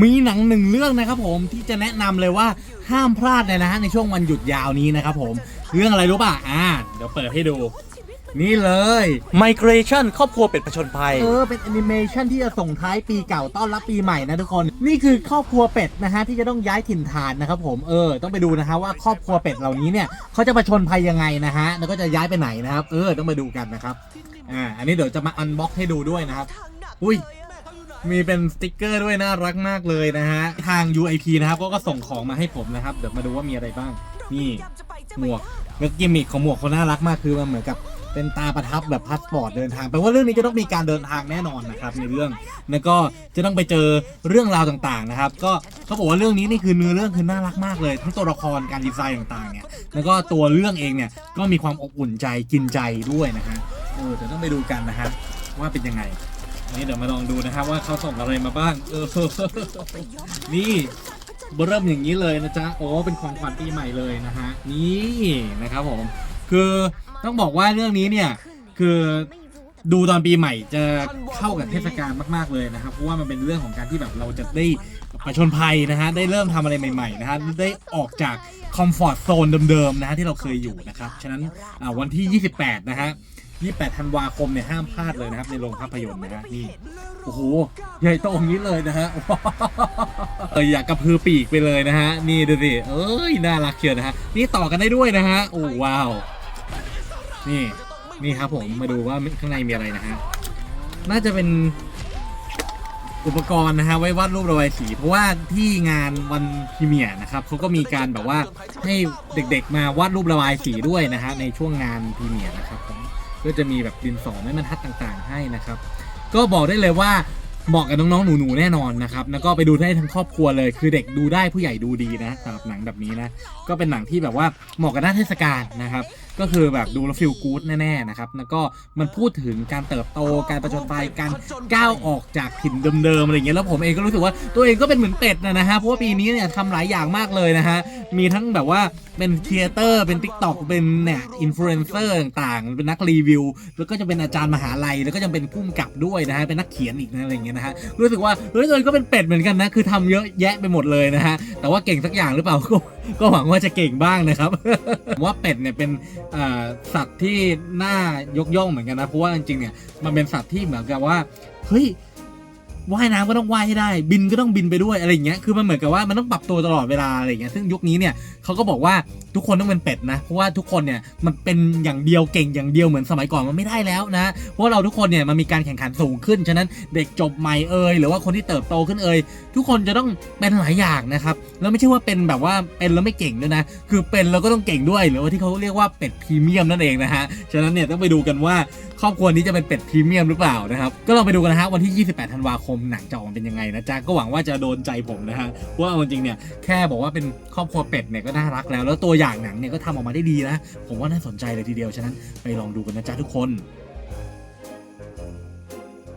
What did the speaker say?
มีหนังหนึ่งเรื่องนะครับผมที่จะแนะนำเลยว่าห้ามพลาดเลยนะฮะในช่วงวันหยุดยาวนี้นะครับผมเรื่องอะไรรู้ป่ะอ่าเดี๋ยวเปิดให้ดู นี่เลย Migration ครอบครัวเป็ดผจญภัย เออ เป็นแอนิเมชันที่จะส่งท้ายปีเก่าต้อนรับปีใหม่นะทุกคน นี่คือครอบครัวเป็ดนะฮะที่จะต้องย้ายถิ่นฐานนะครับผม เออ ต้องไปดูนะฮะว่าครอบครัวเป็ดเหล่านี้เนี่ยเขาจะประชนภัยยังไงนะฮะ แล้วก็จะย้ายไปไหนนะครับ เออ ต้องไปดูกันนะครับ อ่า อันนี้เดี๋ยวจะมาอันบ็อกให้ดูด้วยนะครับ อุ้ย มีเป็นสติกเกอร์ด้วยน่ารักมากเลยนะฮะ ทาง UIP นะครับก็ก็ส่งของมาให้ผมนะครับ เดี๋ยวมาดูว่ามีอะไรบ้าง นี่ หมวกแล้วกิมมิคของหมวกเขาน่ารักมากคือมันเหมือนกับเป็นตาประทับแบบพาสปอร์ตเดินทางแปลว่าเรื่องนี้จะต้องมีการเดินทางแน่นอนนะครับในเรื่อง แล้วก็จะต้องไปเจอเรื่องราวต่างๆนะครับ ก็เขาบอกว่าเรื่องนี้นี่คือเนื้อเรื่องคือน่ารักมากเลย ทั้งตัวละครการดีไซน์ต่างๆเนี่ยแล้วก็ตัวเรื่องเองเนี่ยก็มีความอบอุ่นใจกินใจด้วยนะฮะเออเดี๋ยวต้องไปดูกันนะฮะว่าเป็นยังไง นนี้เดี๋ยวมาลองดูนะครับว่าเขาส่งอะไรมาบ้างเออนี่เริ่มอย่างนี้เลยนะจ๊ะโอ้เป็นของขวัญปีใหม่เลยนะฮะนี่นะครับผมคือต้องบอกว่าเรื่องนี้เนี่ยคือดูตอนปีใหม่จะเข้ากับเทศกาลมากๆเลยนะครับเพราะว่ามันเป็นเรื่องของการที่แบบเราจะได้ประชนภัยนะฮะได้เริ่มทำอะไรใหม่ๆนะฮะได้ออกจากคอมฟอร์ z โซนเดิมๆนะฮะที่เราเคยอยู่นะครับฉะนั้นวันที่ 28 นะฮะ 28ธันวาคมเนี่ยห้ามพลาดเลยนะครับ ในโรงภาพยนตร์นะฮะนี่โอ้โหใหญ่โตอย่างนี้เลยนะฮะเอออยากกระพือปีกไปเลยนะฮะนี่ดูสิเอ้ยน่ารักเชียวนะฮะนี่ต่อกันได้ด้วยนะฮะโอ้ว้าวนี่นี่ครับผมมาดูว่าข้างในมีอะไรนะฮะน่าจะเป็นอุปกรณ์นะฮะไว้วาดรูประบายสีเพราะว่าที่งานวันพรีเมียร์นะครับเขาก็มีการแบบว่าให้เด็กๆมาวาดรูประบายสีด้วยนะฮะในช่วงงานพรีเมียร์นะครับผม ก็จะมีแบบดินสอไม้บรรทัดต่างๆ ให้นะครับ ก็บอกได้เลยว่าเหมาะกับน้องๆ หนูๆ แน่นอนนะครับ แล้วก็ไปดูได้ทั้งครอบครัวเลย คือเด็กดูได้ผู้ใหญ่ดูดีนะสำหรับหนังแบบนี้นะ ก็เป็นหนังที่แบบว่าเหมาะกับหน้าเทศกาลนะครับ ก็คือแบบดูแล้วฟีลกู๊ดแน่ๆ นะครับ แล้วก็มันพูดถึงการเติบโต การประจนภัยการก้าวออกจากถิ่นเดิมๆ อะไรเงี้ย แล้วผมเองก็รู้สึกว่าตัวเองก็เป็นเหมือนเป็ดนะฮะ เพราะว่าปีนี้เนี่ยทำหลายอย่างมากเลยนะฮะ มีทั้งแบบว่าเป็นครีเอเตอร์เป็น t ิ k t o k เป็นเนี่ยอินฟลูเอนเซอร์ต่างๆ เป็นนักรีวิว แล้วก็จะเป็นอาจารย์มหาลัย แล้วก็ยังเป็นผู้กำกับด้วยนะฮะ เป็นนักเขียนอีกนะอะไรอย่างเงี้ยนะฮะ รู้สึกว่าเฮ้ยตัวเองก็เป็นเป็ดเหมือนกันนะ คือทำเยอะแยะไปหมดเลยนะฮะ แต่ว่าเก่งสักอย่างหรือเปล่า ก็ก็หวังว่าจะเก่งบ้างนะครับว่าเป็ดเนี่ยเป็นสัตว์ที่น่ายกย่องเหมือนกันนะ เพราะว่าจริงๆเนี่ยมันเป็นสัตว์ที่เหมือนกับว่าเฮ้ย ว่ายน้ำก็ต้องว่ายให้ได้ บินก็ต้องบินไปด้วยอะไรอย่างเงี้ยคือมันเหมือนกับว่ามันต้องปรับตัวตลอดเวลาอะไรอย่างเงี้ยซึ่งยุคนี้เนี่ยเขาก็บอกว่าทุกคนต้องเป็นเป็ดนะเพราะว่าทุกคนเนี่ยมันเป็นอย่างเดียวเก่งอย่างเดียวเหมือนสมัยก่อนมันไม่ได้แล้วนะเพราะเราทุกคนเนี่ยมันมีการแข่งขันสูงขึ้นฉะนั้นเด็กจบใหม่เอ่ยหรือว่าคนที่เติบโตขึ้นเอ่ยทุกคนจะต้องเป็นหลายอย่างนะครับแล้วไม่ใช่ว่าเป็นแบบว่าเป็นแล้วไม่เก่งด้วยนะคือเป็นแล้วก็ต้องเก่งด้วย หรือว่าที่เขาเรียกว่าเป็ดพรีเมียมนั่นเองนะฮะฉะนั้นเนี่ยต้องไปดูกันว่า ครอบครัวนี้จะเป็นเป็ดพรีเมียมหรือเปล่านะครับ ก็ลองไปดูกันนะฮะวันที่ 28 ธันวาคมหนังจะออกมาเป็นยังไงนะจ๊ะก็หวังว่าจะโดนใจผมนะฮะเพราะว่าเอาจริงๆเนี่ยแค่บอกว่าเป็นครอบครัวเป็ดเนี่ยก็น่ารักแล้ว แล้วตัวอย่างหนังเนี่ยก็ทำออกมาได้ดีนะผมว่าน่าสนใจเลยทีเดียวฉะนั้นไปลองดูกันนะจ๊ะทุกคน